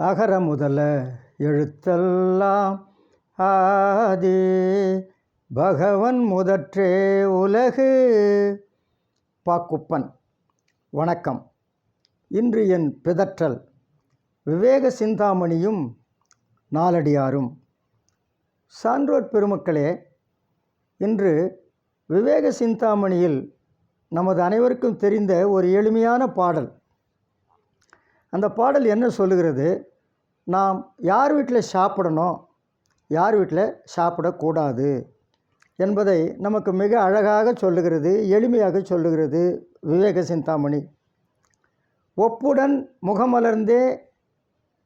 அகர முதல எழுத்தெல்லாம் ஆதி. பகவன் முதற்றே உலகு. பாக்குப்பன் வணக்கம். இன்று என் பிதற்றல். விவேக சிந்தாமணியும் நாலடியாரும் சான்றோர் பெருமக்களே இன்று விவேக சிந்தாமணியில் நமது அனைவருக்கும் தெரிந்த ஒரு எளிமையான பாடல். அந்த பாடல் என்ன சொல்லுகிறது? நாம் யார் வீட்டில் சாப்பிடணும் யார் வீட்டில் சாப்பிடக்கூடாது என்பதை நமக்கு மிக அழகாக சொல்லுகிறது எளிமையாக சொல்லுகிறது விவேக சிந்தாமணி. ஒப்புடன் முகமலர்ந்தே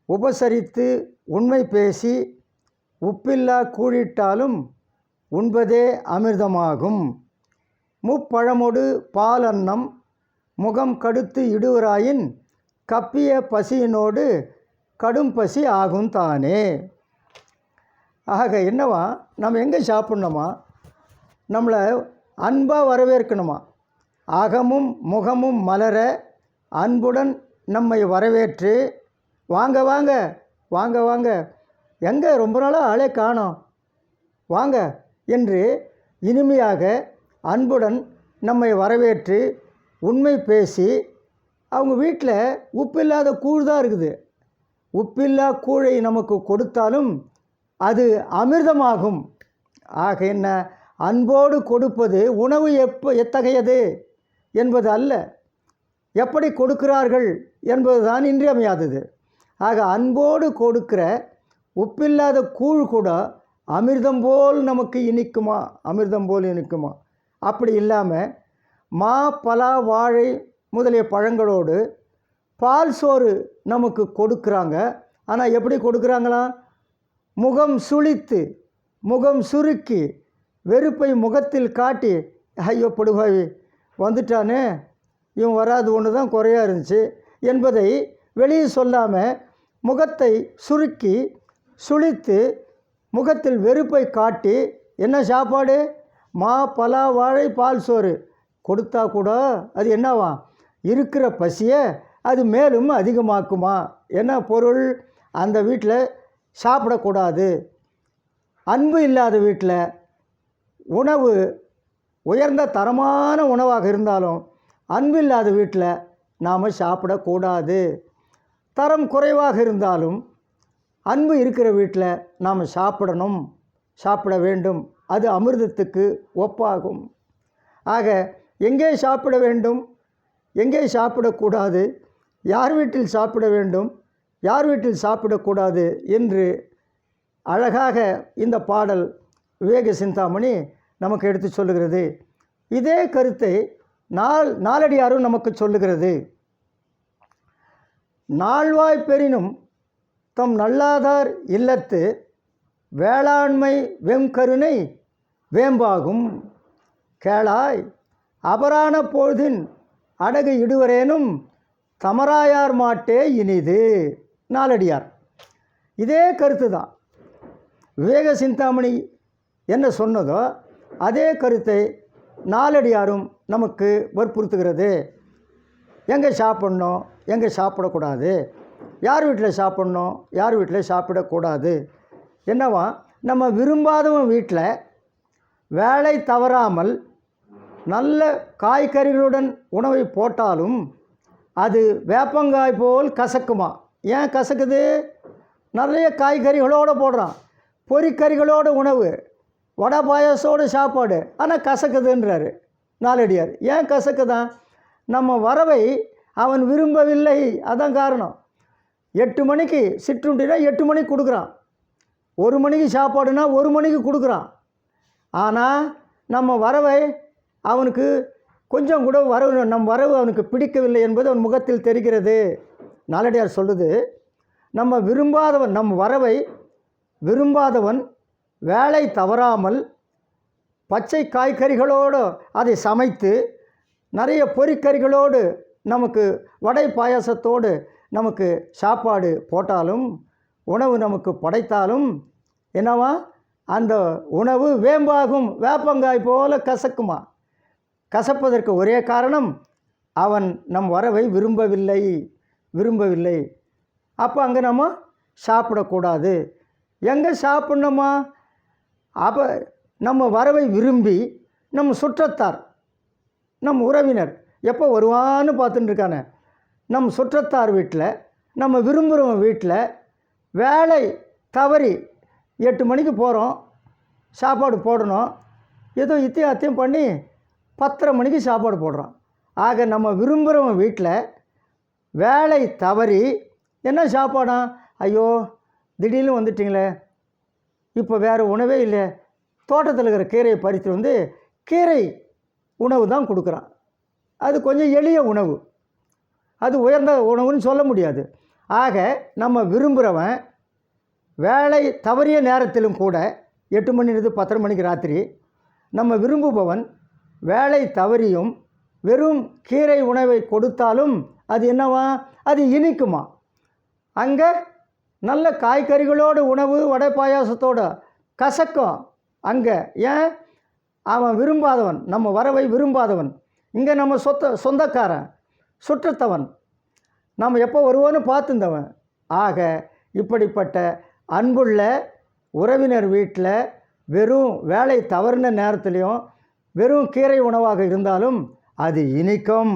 உபசரித்து உண்மை பேசி உப்பில்லா கூழிட்டாலும் உண்பதே அமிர்தமாகும். முப்பழமொடு பால் அன்னம் முகம் கடுத்து இடுவராயின் கப்பிய பசியினோடு கடும் பசி ஆகும் தானே. ஆக என்னவா நம்ம எங்கே சாப்பிட்ணுமா? நம்மளை அன்பாக வரவேற்கணுமா? அகமும் முகமும் மலர அன்புடன் நம்மை வரவேற்று வாங்க வாங்க வாங்க வாங்க எங்கே ரொம்ப நாளாக ஆளே காணோம் வாங்க என்று இனிமையாக அன்புடன் நம்மை வரவேற்று உண்மை பேசி அவங்க வீட்டில் உப்பில்லாத கூழ் தான் இருக்குது. உப்பில்லா கூழை நமக்கு கொடுத்தாலும் அது அமிர்தமாகும். ஆக என்ன? அன்போடு கொடுப்பது உணவு எப்போ எத்தகையது என்பது அல்ல. எப்படி கொடுக்கிறார்கள் என்பதுதான் இன்றியமையாதது. ஆக அன்போடு கொடுக்கிற உப்பில்லாத கூழ் கூட அமிர்தம் போல் நமக்கு இனிக்குமா? அமிர்தம் போல் இனிக்குமா? அப்படி இல்லாமல் மா பலா வாழை முதலிய பழங்களோடு பால் சோறு நமக்கு கொடுக்குறாங்க. ஆனால் எப்படி கொடுக்குறாங்களாம் முகம் சுழித்து முகம் சுருக்கி வெறுப்பை முகத்தில் காட்டி ஐயோ படுகாவி வந்துட்டானே இவன் வராது ஒன்று தான் குறையாக இருந்துச்சு என்பதை வெளியே சொல்லாமல் முகத்தை சுருக்கி சுழித்து முகத்தில் வெறுப்பை காட்டி என்ன சாப்பாடு? மா பலா வாழை பால் சோறு கொடுத்தா கூட அது என்னவா? இருக்கிற பசியை அது மேலும் அதிகமாக்குமா? என்ன பொருள்? அந்த வீட்டில் சாப்பிடக்கூடாது. அன்பு இல்லாத வீட்டில் உணவு உயர்ந்த தரமான உணவாக இருந்தாலும் அன்பு இல்லாத வீட்டில் நாம் சாப்பிடக்கூடாது. தரம் குறைவாக இருந்தாலும் அன்பு இருக்கிற வீட்டில் நாம் சாப்பிடணும். சாப்பிட வேண்டும். அது அமிர்தத்துக்கு ஒப்பாகும். ஆக எங்கே சாப்பிட வேண்டும்? எங்கே சாப்பிடக்கூடாது? யார் வீட்டில் சாப்பிட வேண்டும்? யார் வீட்டில் சாப்பிடக்கூடாது? என்று அழகாக இந்த பாடல் விவேக சிந்தாமணி நமக்கு எடுத்து சொல்லுகிறது. இதே கருத்தை நாள் நாளடியாரும் நமக்கு சொல்லுகிறது. நாள்வாய் பெறினும் தம் நல்லாதார் இல்லத்து வேளாண்மை வெங்கருணை வேம்பாகும். கேளாய் அபரான பொழுதின் அடகு இடுவரேனும் தமராயார் மாட்டே இனிது. நாலடியார். இதே கருத்து தான் விவேக சிந்தாமணி என்ன சொன்னதோ அதே கருத்தை நாலடியாரும் நமக்கு வற்புறுத்துகிறது. எங்கே சாப்பிட்ணும்? எங்கே சாப்பிடக்கூடாது? யார் வீட்டில் சாப்பிட்ணும்? யார் வீட்டில் சாப்பிடக்கூடாது? என்னவா நம்ம விரும்பாதவன் வீட்டில் வேலை தவறாமல் நல்ல காய்கறிகளுடன் உணவை போட்டாலும் அது வேப்பங்காய் போல் கசக்குமா? ஏன் கசக்குது? நிறைய காய்கறிகளோடு போடுறான். பொறிக்கறிகளோட உணவு வடை பாயசோடு சாப்பாடு ஆனால் கசக்குதுன்றாரு நாளடியார். ஏன் கசக்குதான்? நம்ம வரவை அவன் விரும்பவில்லை. அதான் காரணம். எட்டு மணிக்கு சிற்றுண்டினா எட்டு மணிக்கு கொடுக்குறான். ஒரு மணிக்கு சாப்பாடுனா ஒரு மணிக்கு கொடுக்குறான். ஆனால் நம்ம வரவை அவனுக்கு கொஞ்சம் கூட வரவு நம் வரவு அவனுக்கு பிடிக்கவில்லை என்பது அவன் முகத்தில் தெரிகிறது. நாலடியார் சொல்லுது நம்ம விரும்பாதவன் நம் வரவை விரும்பாதவன் வேலை தவறாமல் பச்சை காய்கறிகளோடு அதை சமைத்து நிறைய பொறிக்கறிகளோடு நமக்கு வடை பாயாசத்தோடு நமக்கு சாப்பாடு போட்டாலும் உணவு நமக்கு படைத்தாலும் என்னவா? அந்த உணவு வேம்பாகும் வேப்பங்காய் போல கசக்குமா? கசப்பதற்கு ஒரே காரணம் அவன் நம் வரவை விரும்பவில்லை விரும்பவில்லை. அப்போ அங்கே நம்ம சாப்பிடக்கூடாது. எங்கே சாப்பிட்ணுமா? அப்போ நம்ம வரவை விரும்பி நம்ம சுற்றத்தார் நம் உறவினர் எப்போ வருவான்னு பார்த்துட்டு இருக்கானே. நம் சுற்றத்தார் வீட்டில் நம்ம விரும்புகிறவங்க வீட்டில் வேலை தவறி எட்டு மணிக்கு போகிறோம் சாப்பாடு போடணும் ஏதோ இத்தையும் அத்தையும் பண்ணி பத்தரை மணிக்கு சாப்பாடு போடுறோம் ஆக நம்ம விரும்புகிறவங்க வீட்டில் வேலை தவறி என்ன சாப்பாடா? ஐயோ திடீர்னு வந்துட்டிங்களே. இப்போ வேறு உணவே இல்லை. தோட்டத்தில் இருக்கிற கீரையை பறித்து வந்து கீரை உணவு தான் கொடுக்குறான். அது கொஞ்சம் எளிய உணவு. அது உயர்ந்த உணவுன்னு சொல்ல முடியாது. ஆக நம்ம விரும்புகிறவன் வேலை தவறிய நேரத்திலும் கூட எட்டு மணிலிருந்து பத்தரை மணிக்கு ராத்திரி நம்ம விரும்புபவன் வேலை தவறியும் வெறும் கீரை உணவை கொடுத்தாலும் அது என்னவா? அது இனிக்குமா? அங்கே நல்ல காய்கறிகளோடு உணவு வடை பாயாசத்தோட கசக்கும். அங்கே ஏன்? அவன் விரும்பாதவன் நம்ம வரவை விரும்பாதவன். இங்கே நம்ம சொத்த சொந்தக்காரன் சுற்றத்தவன். நாம் எப்போ வருவோன்னு பார்த்துருந்தவன். ஆக இப்படிப்பட்ட அன்புள்ள உறவினர் வீட்டில் வெறும் வேலை தவறின நேரத்துலையும் வெறும் கீரை உணவாக இருந்தாலும் அது இனிக்கும்.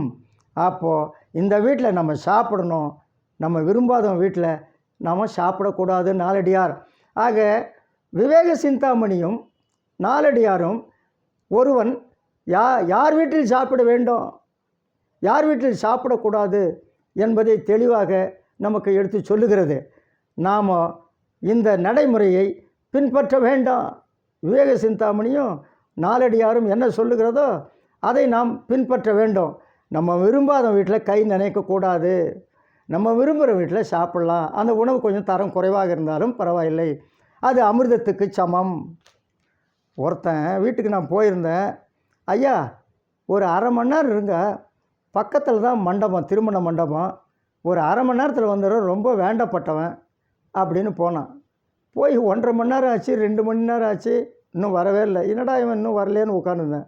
அப்போது இந்த வீட்டில் நம்ம சாப்பிடணும். நம்ம விரும்பாதவன் வீட்டில் நாம் சாப்பிடக்கூடாது நாலடியார். ஆக விவேக சிந்தாமணியும் நாலடியாரும் ஒருவன் யா யார் வீட்டில் சாப்பிட வேண்டும்? யார் வீட்டில் சாப்பிடக்கூடாது என்பதை தெளிவாக நமக்கு எடுத்து சொல்லுகிறது. நாம் இந்த நடைமுறையை பின்பற்ற வேண்டாம். விவேக சிந்தாமணியும் நாலடியாரும் என்ன சொல்லுகிறதோ அதை நாம் பின்பற்ற வேண்டும். நம்ம விரும்பாத வீட்டில் கை நினைக்கக்கூடாது நம்ம விரும்புகிற வீட்டில் சாப்பிட்லாம். அந்த உணவு கொஞ்சம் தரம் குறைவாக இருந்தாலும் பரவாயில்லை. அது அமிர்தத்துக்கு சமம். ஒருத்தன் வீட்டுக்கு நான் போயிருந்தேன். ஐயா ஒரு அரை மணி நேரம் இருங்க. பக்கத்தில் தான் மண்டபம் திருமண மண்டபம். ஒரு அரை மணி நேரத்தில் வந்துடும் ரொம்ப வேண்டப்பட்டவன் அப்படின்னு போனான். போய் ஒன்றரை மணி நேரம் ஆச்சு ரெண்டு மணி நேரம் ஆச்சு. இன்னும் வரவே இல்லை. என்னடா இவன் இன்னும் வரலேன்னு உட்காந்துருந்தேன்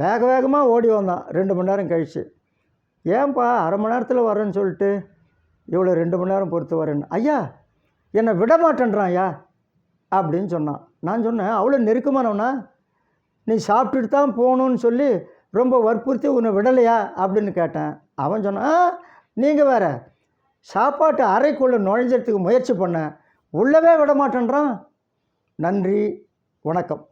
வேக வேகமாக ஓடி வந்தான். ரெண்டு மணி நேரம் கழிச்சு. ஏன்பா அரை மணி நேரத்தில் வரேன்னு சொல்லிட்டு இவ்வளோ ரெண்டு மணி நேரம் பொறுத்து வரேன்னு. ஐயா என்னை விட மாட்டேன்றான் ஐயா அப்படின்னு சொன்னான். நான் சொன்னேன் அவ்வளோ நெருக்கமானவனா? நீ சாப்பிட்டுட்டு தான் போகணுன்னு சொல்லி ரொம்ப வற்புறுத்தி உன்னை விடலையா? அப்படின்னு கேட்டேன். அவன் சொன்னான் நீங்கள் வேற சாப்பாட்டு அறைக்குள்ளே நுழைஞ்சதுக்கு முயற்சி பண்ணேன் உள்ளவே விட மாட்டேன்றான். நன்றி வணக்கம்.